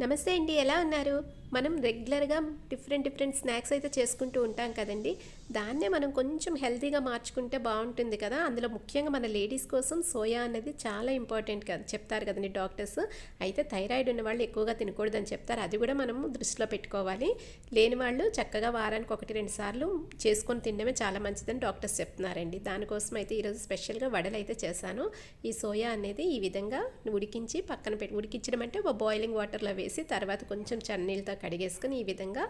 నమస్తే అండి ఎలా ఉన్నారు? మనం రెగ్యులర్గా డిఫరెంట్ డిఫరెంట్ స్నాక్స్ అయితే చేసుకుంటూ ఉంటాం కదండి. దాన్నే మనం కొంచెం హెల్తీగా మార్చుకుంటే బాగుంటుంది కదా. అందులో ముఖ్యంగా మన లేడీస్ కోసం సోయా అనేది చాలా ఇంపార్టెంట్ కదా. చెప్తారు కదండి డాక్టర్స్ అయితే థైరాయిడ్ ఉన్న వాళ్ళు ఎక్కువగా తినకూడదని చెప్తారు. అది కూడా మనం దృష్టిలో పెట్టుకోవాలి. లేని వాళ్ళు చక్కగా వారానికి ఒకటి రెండు సార్లు చేసుకొని తినడమే చాలా మంచిదని డాక్టర్స్ చెప్తున్నారండి. దానికోసం అయితే ఈరోజు స్పెషల్గా వడలు అయితే చేశాను. ఈ సోయా అనేది ఈ విధంగా ఉడికించి పక్కన పెట్టి ఉడికించడం అంటే ఒక బాయిలింగ్ వాటర్లో వేసి తర్వాత కొంచెం చన్నీళ్ళతో కడిగేసుకొని ఈ విధంగా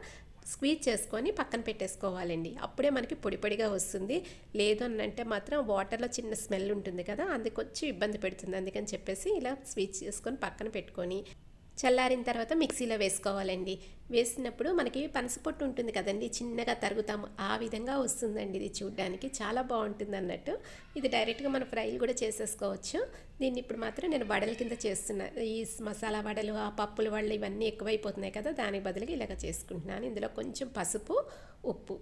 స్క్వీజ్ చేసుకొని పక్కన పెట్టేసుకోవాలండి. అప్పుడే మనకి పొడి పొడిగా వస్తుంది. లేదు అని అంటే మాత్రం వాటర్లో చిన్న స్మెల్ ఉంటుంది కదా అందుకొచ్చి ఇబ్బంది పెడుతుంది. అందుకని చెప్పేసి ఇలా స్వీచ్ చేసుకొని పక్కన పెట్టుకొని చల్లారిన తర్వాత మిక్సీలో వేసుకోవాలండి. వేసినప్పుడు మనకి పనసపొట్టు ఉంటుంది కదండి చిన్నగా తరుగుతాము. ఆ విధంగా వస్తుందండి ఇది చూడడానికి. చాలా బాగుంటుంది అన్నట్టు. ఇది డైరెక్ట్గా మనం ఫ్రైలు కూడా చేసేసుకోవచ్చు. దీన్ని ఇప్పుడు మాత్రం నేను వడల కింద చేస్తున్నా. ఈ మసాలా వడలు ఆ పప్పుల వడలు ఇవన్నీ ఎక్కువైపోతున్నాయి కదా దానికి బదులుగా ఇలాగ చేసుకుంటున్నాను. ఇందులో కొంచెం పసుపు ఉప్పు.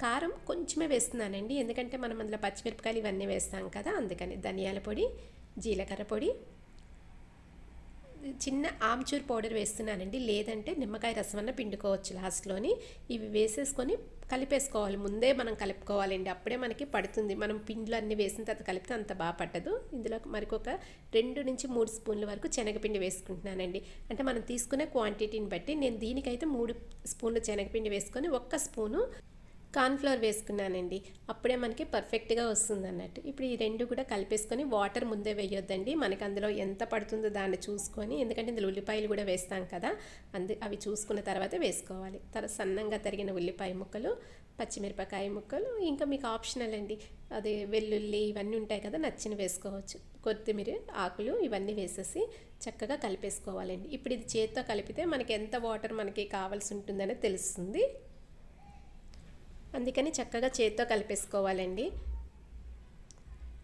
కారం కొంచెమే వేస్తున్నానండి. ఎందుకంటే మనం అందులో పచ్చిమిరపకాయలు ఇవన్నీ వేస్తాం కదా అందుకని ధనియాల పొడి జీలకర్ర పొడి చిన్న ఆమ్చూర్ పౌడర్ వేస్తున్నానండి. లేదంటే నిమ్మకాయ రసం అన్న పిండుకోవచ్చు లాస్ట్లోని. ఇవి వేసేసుకొని కలిపేసుకోవాలి. ముందే మనం కలుపుకోవాలండి. అప్పుడే మనకి పడుతుంది. మనం పిండ్లు అన్నీ వేసిన తర్వాత కలిపితే అంత బాగా పట్టదు. ఇందులో మరికొక రెండు నుంచి మూడు స్పూన్ల వరకు శనగపిండి వేసుకుంటున్నానండి. అంటే మనం తీసుకునే క్వాంటిటీని బట్టి నేను దీనికైతే మూడు స్పూన్లు శనగపిండి వేసుకొని ఒక్క స్పూను కార్న్ఫ్లవర్ వేసుకున్నానండి. అప్పుడే మనకి పర్ఫెక్ట్గా వస్తుంది అన్నట్టు ఇప్పుడు ఈ రెండు కూడా కలిపేసుకొని వాటర్ ముందే వేయొద్దండి. మనకి అందులో ఎంత పడుతుందో దాన్ని చూసుకొని ఎందుకంటే ఇందులో ఉల్లిపాయలు కూడా వేస్తాం కదా అందు అవి చూసుకున్న తర్వాత వేసుకోవాలి. తర్వాత సన్నంగా తరిగిన ఉల్లిపాయ ముక్కలు పచ్చిమిరపకాయ ముక్కలు ఇంకా మీకు ఆప్షనల్ అండి. అది వెల్లుల్లి ఇవన్నీ ఉంటాయి కదా నచ్చిన వేసుకోవచ్చు. కొత్తిమీర ఆకులు ఇవన్నీ వేసేసి చక్కగా కలిపేసుకోవాలండి. ఇప్పుడు ఇది చేత్తో కలిపితే మనకి ఎంత వాటర్ మనకి కావాల్సి ఉంటుందనే తెలుస్తుంది. అందుకని చక్కగా చేత్తో కలిపేసుకోవాలండి.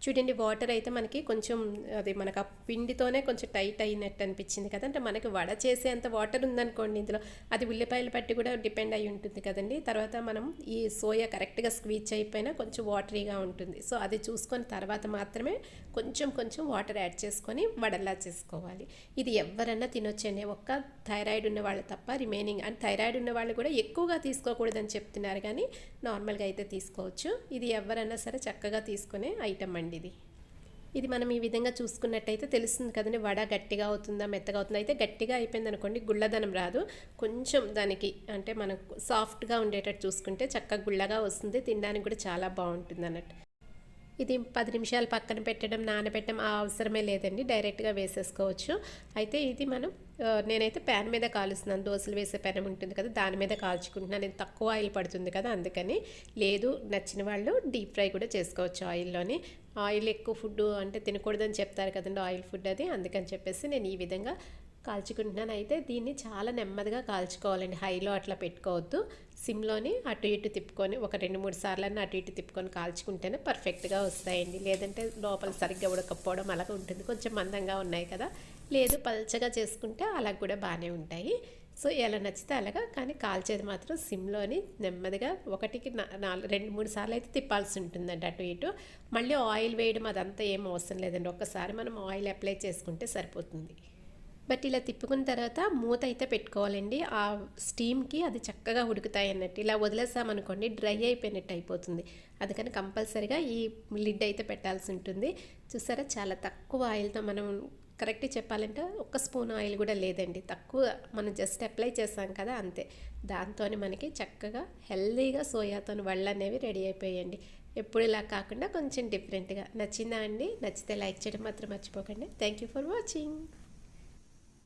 చూడండి వాటర్ అయితే మనకి కొంచెం అది మనకు ఆ పిండితోనే కొంచెం టైట్ అయినట్టు అనిపించింది కదా. అంటే మనకి వడ చేసేంత వాటర్ ఉందనుకోండి ఇందులో అది ఉల్లిపాయలు పట్టి కూడా డిపెండ్ అయి ఉంటుంది కదండి. తర్వాత మనం ఈ సోయా కరెక్ట్గా స్క్వీచ్ అయిపోయినా కొంచెం వాటరీగా ఉంటుంది. సో అది చూసుకొని తర్వాత మాత్రమే కొంచెం కొంచెం వాటర్ యాడ్ చేసుకొని వడల్లా చేసుకోవాలి. ఇది ఎవరన్నా తినొచ్చండి. ఒక్క థైరాయిడ్ ఉన్న వాళ్ళు తప్ప రిమైనింగ్ అండ్ థైరాయిడ్ ఉన్న వాళ్ళు కూడా ఎక్కువగా తీసుకోకూడదని చెప్తున్నారు కానీ నార్మల్గా అయితే తీసుకోవచ్చు. ఇది ఎవరన్నా సరే చక్కగా తీసుకునే ఐటమ్ అండి. ఇది. ఇది మనం ఈ విధంగా చూసుకున్నట్టయితే తెలుస్తుంది కదండి వడ గట్టిగా అవుతుందా మెత్తగా అవుతుందా? అయితే గట్టిగా అయిపోయింది అనుకోండి గుళ్ళదనం రాదు. కొంచెం దానికి అంటే మనకు సాఫ్ట్గా ఉండేటట్టు చూసుకుంటే చక్కగా గుళ్ళగా వస్తుంది తినడానికి కూడా చాలా బాగుంటుంది అన్నట్టు. ఇది పది నిమిషాలు పక్కన పెట్టడం నానబెట్టడం ఆ అవసరమే లేదండి. డైరెక్ట్గా వేసేసుకోవచ్చు. అయితే ఇది మనం నేనైతే ప్యాన్ మీద కాలుస్తున్నాను. దోశలు వేసే పెనం ఉంటుంది కదా దాని మీద కాల్చుకుంటున్నాను. ఇది తక్కువ ఆయిల్ పడుతుంది కదా అందుకని లేదు నచ్చిన వాళ్ళు డీప్ ఫ్రై కూడా చేసుకోవచ్చు ఆయిల్లోని. ఆయిల్ ఎక్కువ ఫుడ్ అంటే తినకూడదని చెప్తారు కదండి ఆయిల్ ఫుడ్ అది అందుకని చెప్పేసి నేను ఈ విధంగా కాల్చుకుంటున్నాను. అయితే దీన్ని చాలా నెమ్మదిగా కాల్చుకోవాలండి. హైలో అట్లా పెట్టుకోవద్దు. సిమ్లోని అటు ఇటు తిప్పుకొని ఒక రెండు మూడు సార్లు అటు ఇటు తిప్పుకొని కాల్చుకుంటేనే పర్ఫెక్ట్గా వస్తాయండి. లేదంటే లోపల సరిగ్గా ఉడకపోవడం అలాగే ఉంటుంది. కొంచెం మందంగా ఉన్నాయి కదా. లేదు పల్చగా చేసుకుంటే అలా కూడా బాగానే ఉంటాయి. సో ఎలా నచ్చితే అలాగా. కానీ కాల్చేది మాత్రం సిమ్లోని నెమ్మదిగా ఒకటికి నాలుగు రెండు మూడు సార్లు అయితే తిప్పాల్సి ఉంటుందండి అటు ఇటు. మళ్ళీ ఆయిల్ వేయడం అదంతా ఏం అవసరం లేదండి. ఒక్కసారి మనం ఆయిల్ అప్లై చేసుకుంటే సరిపోతుంది. బట్ ఇలా తిప్పుకున్న తర్వాత మూత అయితే పెట్టుకోవాలండి. ఆ స్టీమ్కి అది చక్కగా ఉడుకుతాయి అన్నట్టు ఇలా వదిలేసామనుకోండి డ్రై అయిపోయినట్టు అయిపోతుంది. అందుకని కంపల్సరిగా ఈ లిడ్ అయితే పెట్టాల్సి ఉంటుంది. చూసారా చాలా తక్కువ ఆయిల్తో మనం కరెక్ట్ చెప్పాలంటే ఒక్క స్పూన్ ఆయిల్ కూడా లేదండి. తక్కువ మనం జస్ట్ అప్లై చేసాం కదా అంతే. దాంతో మనకి చక్కగా హెల్దీగా సోయాతో వళ్ళు అనేవి రెడీ అయిపోయాయండి. ఎప్పుడు ఇలా కాకుండా కొంచెం డిఫరెంట్గా. నచ్చిందా అండి? నచ్చితే లైక్ చేయడం మాత్రం మర్చిపోకండి. Thank you for watching.